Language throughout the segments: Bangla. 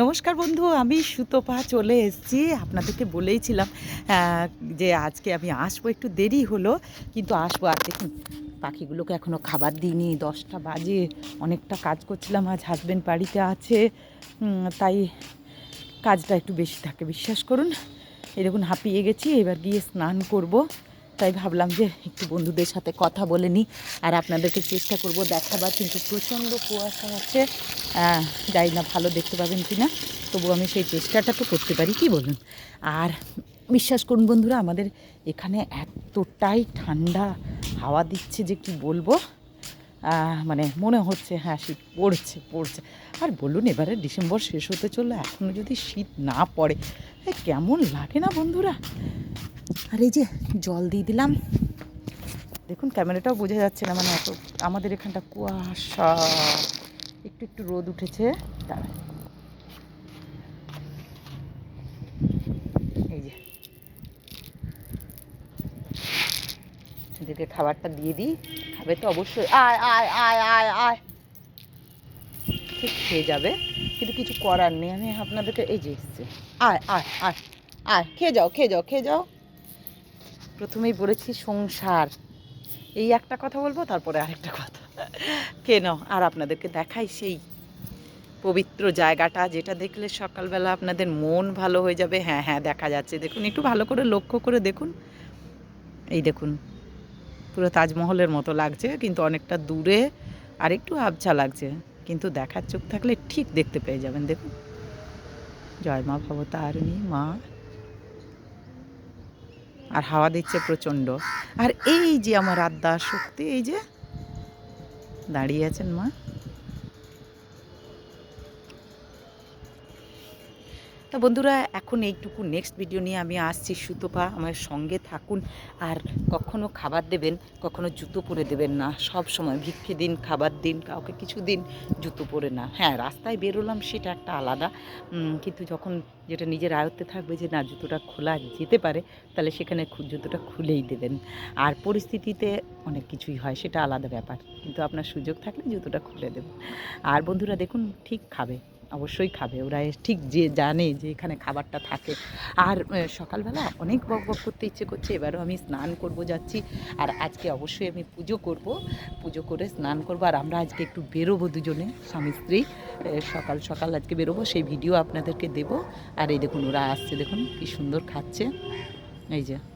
নমস্কার বন্ধু, আমি সুতপা চলে এসেছি। আপনাদেরকে বলেইছিলাম যে আজকে আমি আসব, একটু দেরি হলো, কিন্তু আসব আর দেখুন, পাখিগুলোকে এখনও খাবার দিইনি, দশটা বাজে, অনেকটা কাজ করছিলাম, আজ হাজব্যান্ড বাড়িতে আছে। তাই কাজটা একটু বেশি থাকে, বিশ্বাস করুন। এরকম হাঁপিয়ে গেছি, এবার গিয়ে স্নান করব। তাই ভাবলাম যে একটু বন্ধুদের সাথে কথা বলে নিই। আর আপনাদেরকে চেষ্টা করব দেখাবার, কিন্তু প্রচণ্ড কুয়াশা আছে যাই না, ভালো দেখতে পাবেন কি না? তবু আমি সেই চেষ্টাটা তো করতে পারি, কি বলুন? আর বিশ্বাস করুন বন্ধুরা, আমাদের এখানে এতটাই ঠান্ডা হাওয়া দিচ্ছে যে কি বলব? মানে মনে হচ্ছে হ্যাঁ শীত পড়ছে পড়ছে। আর বলুন এবারে ডিসেম্বর শেষ হতে চলল এখনও যদি শীত না পড়ে কেমন লাগে না বন্ধুরা? আর এই যে জল দিয়ে দিলাম। দেখুন, ক্যামেরাটাও বোঝা যাচ্ছে না মানে এত, আমাদের এখানটা কুয়াশা। একটু একটু রোদ উঠেছে। দাঁড়া এই যে। এদেরকে খাবারটা দিয়ে দিই। খাবে তো অবশ্যই। আয় আয় আয় আয় আয়। ঠিক খেয়ে যাবে। কিন্তু কিছু করার নেই। আমি আপনাদেরকে এই যে এসছে। আয় আয় আয় আয়। খেয়ে যাও খেয়ে যাও খেয়ে যাও। প্রথমেই বলেছি সংসার। এই একটা কথা বলব, তারপরে আরেকটা কথা। কেন আর আপনাদেরকে দেখাই সেই পবিত্র জায়গাটা, যেটা দেখলে সকালবেলা আপনাদের মন ভালো হয়ে যাবে। হ্যাঁ হ্যাঁ দেখা যাচ্ছে। দেখুন, একটু ভালো করে লক্ষ্য করে দেখুন। এই দেখুন। তাজমহলের মতো লাগছে, কিন্তু অনেকটা দূরে আর একটু আবছা লাগছে। কিন্তু দেখার চোখ থাকলে ঠিক দেখতে পেয়ে যাবেন, দেখুন। জয় মা ভবতারিণী, মা। আর হাওয়া দিচ্ছে প্রচণ্ড। আর এই যে আমার আদ্যা শক্তি, এই যে দাঁড়িয়ে আছেন মা। তা বন্ধুরা, এখন এইটুকু নেক্সট ভিডিও নিয়ে আমি আসছি। সুতপা আমার সঙ্গে থাকুন। আর কখনো খাবার দেবেন, কখনো জুতো পরে দেবেন না। সব সময় ভিক্ষে দিন, খাবার দিন, কাউকে কিছু দিন, জুতো পরে না। হ্যাঁ রাস্তায় বেরোলাম সেটা একটা আলাদা। কিন্তু যখন যেটা নিজের আয়ত্তে থাকবে যে, না, জুতোটা খোলা যেতে পারে, তাহলে সেখানে জুতোটা খুলেই দেবেন। আর পরিস্থিতিতে অনেক কিছুই হয়, সেটা আলাদা ব্যাপার। কিন্তু আপনার সুযোগ থাকলে জুতোটা খুলে দেবেন আর বন্ধুরা, দেখুন, ঠিক খাবে। অবশ্যই খাবে। ওরা ঠিক যে জানে যে এখানে খাবারটা থাকে। আর সকালবেলা অনেক বক বক করতে ইচ্ছে করছে। এবারও আমি স্নান করব যাচ্ছি। আর আজকে অবশ্যই আমি পুজো করব। পুজো করে স্নান করব। আর আমরা আজকে একটু বেরোবো দুজনে, স্বামী, স্ত্রী। সকাল সকাল আজকে বেরোবো। সেই ভিডিও আপনাদেরকে দেব। আর এই দেখুন, ওরা আসছে। দেখুন, কি সুন্দর খাচ্ছে। এই যে।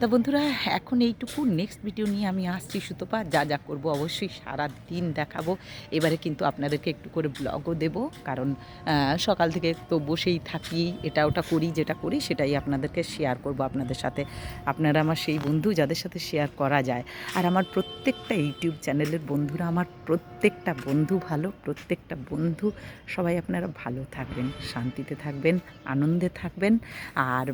তা বন্ধুরা, এখন এইটুকু। নেক্সট ভিডিও নিয়ে আমি আসছি সুতপা। যা যা করব অবশ্যই সারা দিন দেখাবো। এবারে কিন্তু আপনাদেরকে একটু করে ব্লগও দেব। কারণ সকাল থেকে তো বসেই থাকি, এটা ওটা করি, যেটা করি, সেটাই আপনাদেরকে শেয়ার করব আপনাদের সাথে। আপনারা আমার সেই বন্ধু যাদের সাথে শেয়ার করা যায়। আর আমার প্রত্যেকটা ইউটিউব চ্যানেলের বন্ধুরা, আমার প্রত্যেকটা বন্ধু ভালো, প্রত্যেকটা বন্ধু সবাই আপনারা ভালো থাকবেন, শান্তিতে থাকবেন, আনন্দে থাকবেন। আর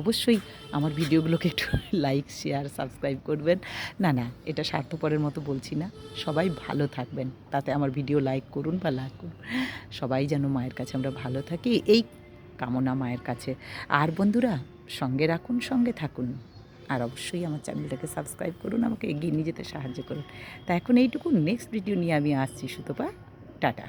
অবশ্যই আমার ভিডিওগুলোকে একটু লাইক শেয়ার সাবস্ক্রাইব করবেন। না না, এটা স্বার্থপরের মতো বলছি না। সবাই ভালো থাকবেন। তাতে আমার ভিডিও লাইক করুন বা লাইক করুন। সবাই যেন মায়ের কাছে আমরা ভালো থাকি। এই কামনা মায়ের কাছে। আর বন্ধুরা, সঙ্গে রাখুন, সঙ্গে থাকুন। আর অবশ্যই আমার চ্যানেলটাকে সাবস্ক্রাইব করুন, আমাকে এগিয়ে নিয়ে যেতে সাহায্য করুন। তা এখন এইটুকু। নেক্সট ভিডিও নিয়ে আমি আসছি, সুতপা। টাটা।